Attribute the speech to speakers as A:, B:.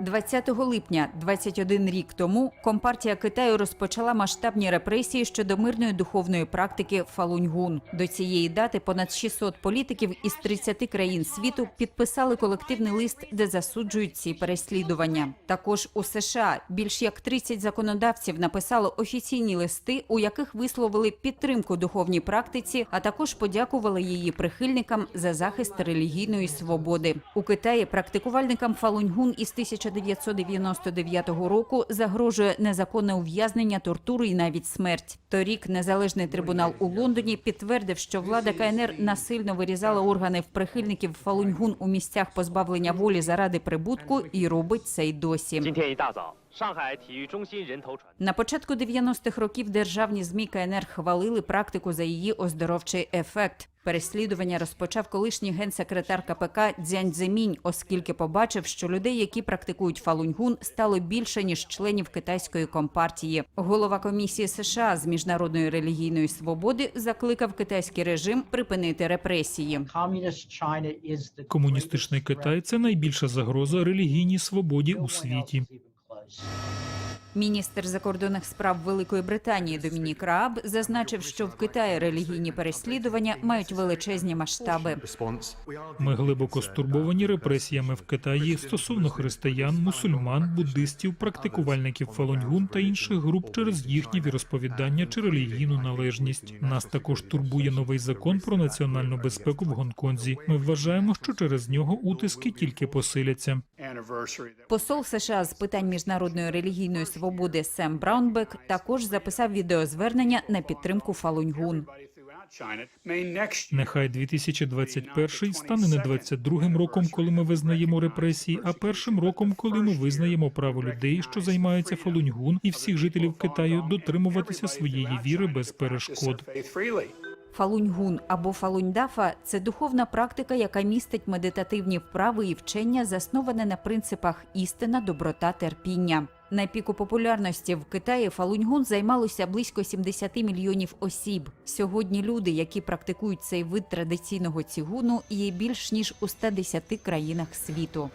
A: 20 липня, 21 рік тому, компартія Китаю розпочала масштабні репресії щодо мирної духовної практики Фалуньгун. До цієї дати понад 600 політиків із 30 країн світу підписали колективний лист, де засуджують ці переслідування. Також у США більш як 30 законодавців написали офіційні листи, у яких висловили підтримку духовній практиці, а також подякували її прихильникам за захист релігійної свободи. У Китаї практикувальникам Фалуньгун із 1999 року загрожує незаконне ув'язнення, тортури і навіть смерть. Торік незалежний трибунал у Лондоні підтвердив, що влада КНР насильно вирізала органи в прихильників Фалуньгун у місцях позбавлення волі заради прибутку, і робить це й досі. На початку 90-х років державні змі КНР хвалили практику за її оздоровчий ефект. Переслідування розпочав колишній генсекретар КПК Дзянь Цземінь, оскільки побачив, що людей, які практикують фалуньгун, стало більше ніж членів китайської компартії. Голова комісії США з міжнародної релігійної свободи закликав китайський режим припинити репресії.
B: Комуністичний Китай це найбільша загроза релігійній свободі у світі.
A: Міністр закордонних справ Великої Британії Домінік Рааб зазначив, що в Китаї релігійні переслідування мають величезні масштаби.
B: Ми глибоко стурбовані репресіями в Китаї стосовно християн, мусульман, буддистів, практикувальників фалуньгун та інших груп через їхнє віросповідання чи релігійну належність. Нас також турбує новий закон про національну безпеку в Гонконзі. Ми вважаємо, що через нього утиски тільки посиляться.
A: Посол США з питань міжнародної релігійної свободи Сем Браунбек також записав відеозвернення на підтримку Фалуньгун.
B: Нехай 2021 стане не 22-м роком, коли ми визнаємо репресії, а першим роком, коли ми визнаємо право людей, що займаються фалуньгун, і всіх жителів Китаю дотримуватися своєї віри без перешкод.
A: Фалуньгун або фалуньдафа – це духовна практика, яка містить медитативні вправи і вчення, засноване на принципах істина, доброта, терпіння. На піку популярності в Китаї фалуньгун займалося близько 70 мільйонів осіб. Сьогодні люди, які практикують цей вид традиційного цігуну, є більш ніж у 110 країнах світу.